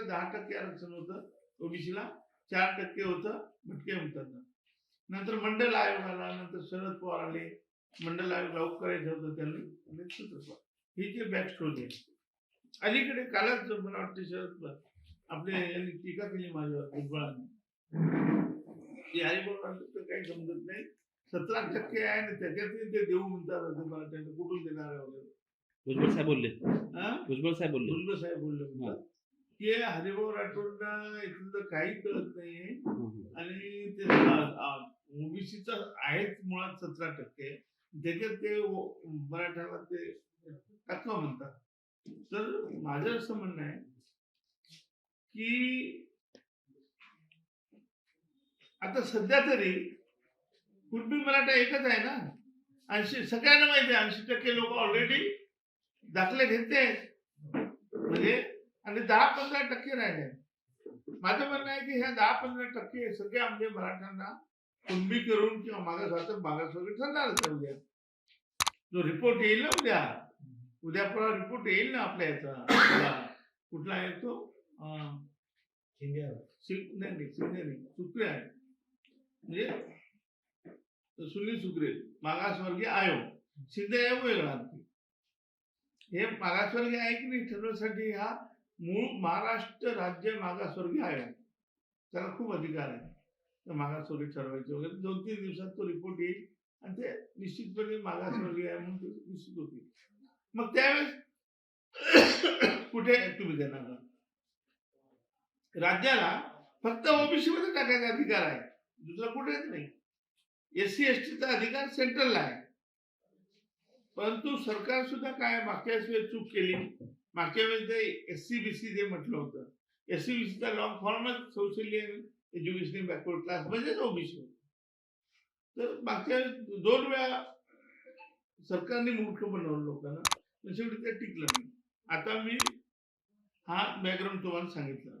टक्क्याला दहा टक्के आरक्षण होतं ओबीसीला. चार टक्के होतं भटके म्हणतात. नंतर मंडल आयोग आला नंतर शरद पवार आले. मंडल आयोग करायचं होतं त्यांनी. ही जे बॅक स्टोरी आहे. अलीकडे कालच मला वाटतं शरद पवार आपले यांनी टीका केली माझ्यावर भुजबळांनी हरिभाऊ काही समजत नाही. सतरा टक्के आहे ना त्याच्यातही ते देऊ म्हणतात मला त्यांना कुठून देणार आहे वगैरे? भुजबळ साहेब बोलले. हा? भुजबळ साहेब बोलले. भुजबळ साहेब बोलले की हरिभाऊ राठोडना इथलं काही कळत हम्म. आणि ते ओबीसीचा आहेच मुळात सतरा टक्के. त्याच्यात ते मराठ्याला ते तत्व म्हणतात. तर माझं असं म्हणणं आहे की आता सध्या तरी कुणबी मराठा एकच आहे ना? ऐंशी सगळ्यांना माहिती आहे ऐंशी टक्के लोक ऑलरेडी दाखले घेते म्हणजे आणि दहा पंधरा टक्के राहिले. माझं म्हणणं आहे की ह्या दहा पंधरा टक्के सगळ्या म्हणजे मराठ्यांना कुणबी करून किंवा मागास मागासवर्गीय ठरणारच आहे उद्या. जो रिपोर्ट येईल ना उद्या. उद्या परवा रिपोर्ट येईल ना आपल्या याचा. कुठला आहे तो? सुक्रे आहे. म्हणजे सुनील सुक्रे मागासवर्गीय आयोग. शिंदे आयोग वेगळा. हे मागासवर्गीय आहे की नाही ठरवण्यासाठी हा मूळ महाराष्ट्र राज्य मागासवर्गीय आहे. त्याला खूप अधिकार आहे. तर मागासवर्गीय ठरवायचे वगैरे. दोन तीन दिवसात तो रिपोर्ट येईल आणि ते निश्चितपणे मागासवर्गीय आहे म्हणून निश्चित होतील. मग त्यावेळेस कुठे तुम्ही देणार राज्याला फक्त ओबीसी मध्ये टाकायचा अधिकार आहे. दुसरा कुठेच नाही. एस सी एस टीचा अधिकार सेंट्रलला आहे. परंतु सरकार सुद्धा काय मागच्या वेळेस चूक केली? मागच्या वेळेस ते एस सी बी सी जे म्हटलं होतं एस सी बी सीचा long फॉर्मच socially and education backward class म्हणजेच ओबीसी तर मागच्या वेळेस दोन वेळा सरकारने मूर्ख बनवलं लोकांना पण शेवटी ते टिकलं नाही. आता मी हा बॅकग्राऊंड तुम्हाला सांगितलं.